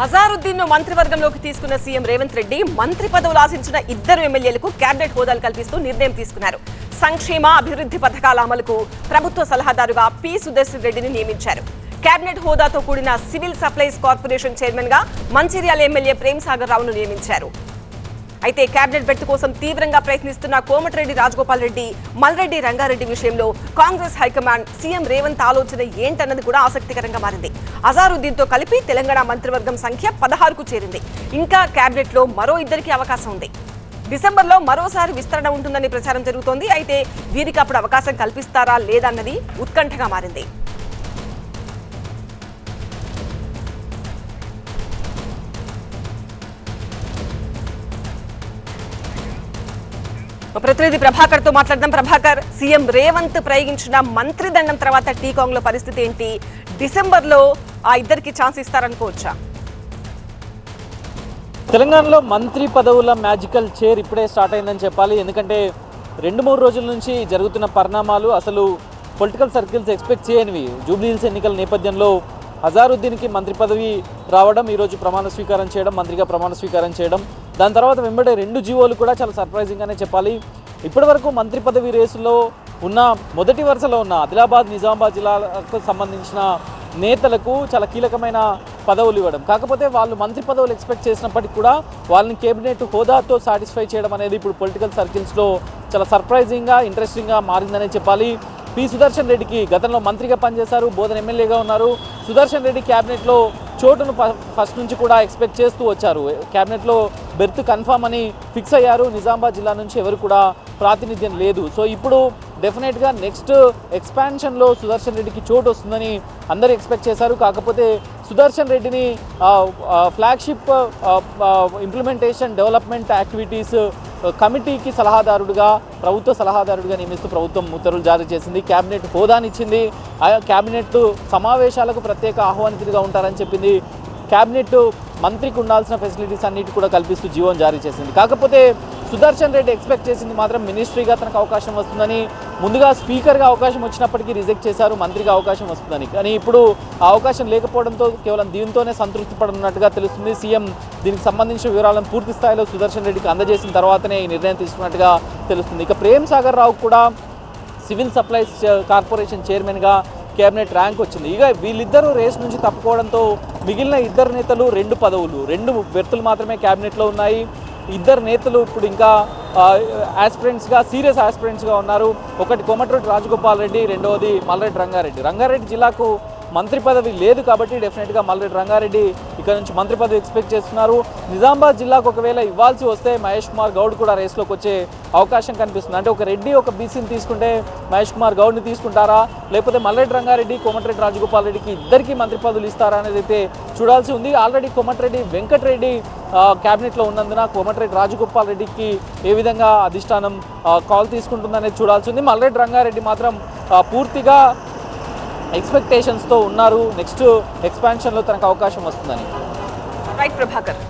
హజారుద్దీన్ను మంత్రివర్గంలోకి తీసుకున్న సీఎం రేవంత్ రెడ్డి మంత్రి పదవులు ఆశించిన ఇద్దరు ఎమ్మెల్యేలకు కేబినెట్ హోదాలు కల్పిస్తూ నిర్ణయం తీసుకున్నారు. సంక్షేమ అభివృద్ధి పథకాల అమలుకు ప్రభుత్వ సలహాదారుగా పి సుదర్శన్ రెడ్డిని నియమించారు. కేబినెట్ హోదాతో కూడిన సివిల్ సప్లైస్ కార్పొరేషన్ చైర్మన్గా మంచిర్యాల ఎమ్మెల్యే ప్రేమ్ సాగర్ రావును నియమించారు. అయితే కేబినెట్ బెర్త్ కోసం తీవ్రంగా ప్రయత్నిస్తున్న కోమటిరెడ్డి రాజగోపాల్ రెడ్డి మల్రెడ్డి రంగారెడ్డి విషయంలో కాంగ్రెస్ హైకమాండ్ సీఎం రేవంత్ ఆలోచన ఏంటన్నది కూడా ఆసక్తికరంగా మారింది. అజారుద్దీన్తో కలిపి తెలంగాణ మంత్రివర్గం సంఖ్య పదహారుకు చేరింది. ఇంకా కేబినెట్లో మరో ఇద్దరికి అవకాశం ఉంది. డిసెంబర్లో మరోసారి విస్తరణ ఉంటుందని ప్రచారం జరుగుతోంది. అయితే వీరికి అప్పుడు అవకాశం కల్పిస్తారా లేదన్నది ఉత్కంఠగా మారింది. ప్రతినిధి ప్రభాకర్తో మాట్లాడదాం. ప్రభాకర్ సీఎం రేవంత్ ప్రయోగించిన మంత్రి దండం తర్వాత టీకాంగ్లో పరిస్థితి ఏంటి? డిసెంబర్లో ఆ ఇద్దరికి ఛాన్స్ ఇస్తారనుకోవచ్చా? తెలంగాణలో మంత్రి పదవుల మ్యాజికల్ చైర్ ఇప్పుడే స్టార్ట్ అయిందని చెప్పాలి. ఎందుకంటే రెండు మూడు రోజుల నుంచి జరుగుతున్న పరిణామాలు అసలు పొలిటికల్ సర్కిల్స్ ఎక్స్పెక్ట్ చేయనివి. జూబ్లీహిల్స్ ఎన్నికల నేపథ్యంలో హజారుద్దీన్కి మంత్రి పదవి రావడం ఈరోజు ప్రమాణ స్వీకారం చేయడం మంత్రిగా ప్రమాణ స్వీకారం చేయడం దాని తర్వాత వెంబడే రెండు జీవోలు కూడా చాలా సర్ప్రైజింగ్గానే చెప్పాలి. ఇప్పటివరకు మంత్రి పదవి రేసులో ఉన్న మొదటి వరుసలో ఉన్న ఆదిలాబాద్ నిజామాబాద్ జిల్లాలకు సంబంధించిన నేతలకు చాలా కీలకమైన పదవులు ఇవ్వడం. కాకపోతే వాళ్ళు మంత్రి పదవులు ఎక్స్పెక్ట్ చేసినప్పటికీ కూడా వాళ్ళని కేబినెట్ హోదాతో సాటిస్ఫై చేయడం అనేది ఇప్పుడు పొలిటికల్ సర్కిల్స్లో చాలా సర్ప్రైజింగ్గా ఇంట్రెస్టింగ్గా మారిందనే చెప్పాలి. పి సుదర్శన్ రెడ్డికి గతంలో మంత్రిగా పనిచేశారు బోధన ఎమ్మెల్యేగా ఉన్నారు. సుదర్శన్ రెడ్డి క్యాబినెట్లో చోటును ఫస్ట్ నుంచి కూడా ఎక్స్పెక్ట్ చేస్తూ వచ్చారు. క్యాబినెట్లో బెర్త్ కన్ఫామ్ అని ఫిక్స్ అయ్యారు. నిజామాబాద్ జిల్లా నుంచి ఎవరు కూడా ప్రాతినిధ్యం లేదు. సో ఇప్పుడు డెఫినెట్గా నెక్స్ట్ ఎక్స్పాన్షన్లో సుదర్శన్ రెడ్డికి చోటు వస్తుందని అందరూ ఎక్స్పెక్ట్ చేశారు. కాకపోతే సుదర్శన్ రెడ్డిని ఫ్లాగ్షిప్ ఇంప్లిమెంటేషన్ డెవలప్మెంట్ యాక్టివిటీస్ కమిటీకి సలహాదారుడుగా ప్రభుత్వ సలహాదారుడిగా నియమిస్తూ ప్రభుత్వం ఉత్తర్వులు జారీ చేసింది. కేబినెట్ హోదానిచ్చింది. ఆ కేబినెట్ సమావేశాలకు ప్రత్యేక ఆహ్వానితుడిగా ఉంటారని చెప్పింది. కేబినెట్ మంత్రికి ఉండాల్సిన ఫెసిలిటీస్ అన్నిటి కూడా కల్పిస్తూ జీవోని జారీ చేసింది. కాకపోతే సుదర్శన్ రెడ్డి ఎక్స్పెక్ట్ చేసింది మాత్రం మినిస్ట్రీగా తనకు అవకాశం వస్తుందని ముందుగా స్పీకర్గా అవకాశం వచ్చినప్పటికీ రిజెక్ట్ చేశారు మంత్రిగా అవకాశం వస్తుందని. కానీ ఇప్పుడు అవకాశం లేకపోవడంతో కేవలం దీంతోనే సంతృప్తి పడుతున్నట్టుగా తెలుస్తుంది. సీఎం దీనికి సంబంధించిన వివరాలను పూర్తి స్థాయిలో సుదర్శన్ రెడ్డికి అందజేసిన తర్వాతనే ఈ నిర్ణయం తీసుకున్నట్టుగా తెలుస్తుంది. ఇక ప్రేమ్ సాగర్ రావు కూడా సివిల్ సప్లైస్ కార్పొరేషన్ చైర్మన్గా కేబినెట్ ర్యాంక్ వచ్చింది. ఇక వీళ్ళిద్దరూ రేస్ నుంచి తప్పుకోవడంతో మిగిలిన ఇద్దరు నేతలు రెండు పదవులు రెండు వ్యక్తులు మాత్రమే కేబినెట్లో ఉన్నాయి. ఇద్దరు నేతలు ఇప్పుడు ఇంకా యాస్పిరెంట్స్గా సీరియస్ యాస్పిరెంట్స్గా ఉన్నారు. ఒకటి కోమటిరెడ్డి రాజగోపాల్ రెడ్డి రెండవది మల్రెడ్డి రంగారెడ్డి. రంగారెడ్డి జిల్లాకు మంత్రి పదవి లేదు కాబట్టి డెఫినెట్గా మల్లెడ్ రంగారెడ్డి ఇక్కడ నుంచి మంత్రి పదవి ఎక్స్పెక్ట్ చేస్తున్నారు. నిజామాబాద్ జిల్లాకు ఒకవేళ ఇవ్వాల్సి వస్తే మహేష్ కుమార్ గౌడ్ కూడా రేస్లోకి వచ్చే అవకాశం కనిపిస్తుంది. అంటే ఒక రెడ్డి ఒక బీసీని తీసుకుంటే మహేష్ కుమార్ గౌడ్ని తీసుకుంటారా? లేకపోతే మల్లెడ్ రంగారెడ్డి కోమటిరెడ్డి రాజగోపాల్ రెడ్డికి ఇద్దరికి మంత్రి పదవులు ఇస్తారా అనేది అయితే చూడాల్సి ఉంది. ఆల్రెడీ కోమటిరెడ్డి వెంకటరెడ్డి క్యాబినెట్లో ఉన్నందున కోమటిరెడ్డి రాజగోపాల్ రెడ్డికి ఏ విధంగా అధిష్టానం కాల్ తీసుకుంటుందనేది చూడాల్సి ఉంది. మల్రెడ్డి రంగారెడ్డి మాత్రం పూర్తిగా ఎక్స్పెక్టేషన్స్తో ఉన్నారు. నెక్స్ట్ ఎక్స్పాన్షన్లో తనకు అవకాశం వస్తుందని. రైట్ ప్రభాకర్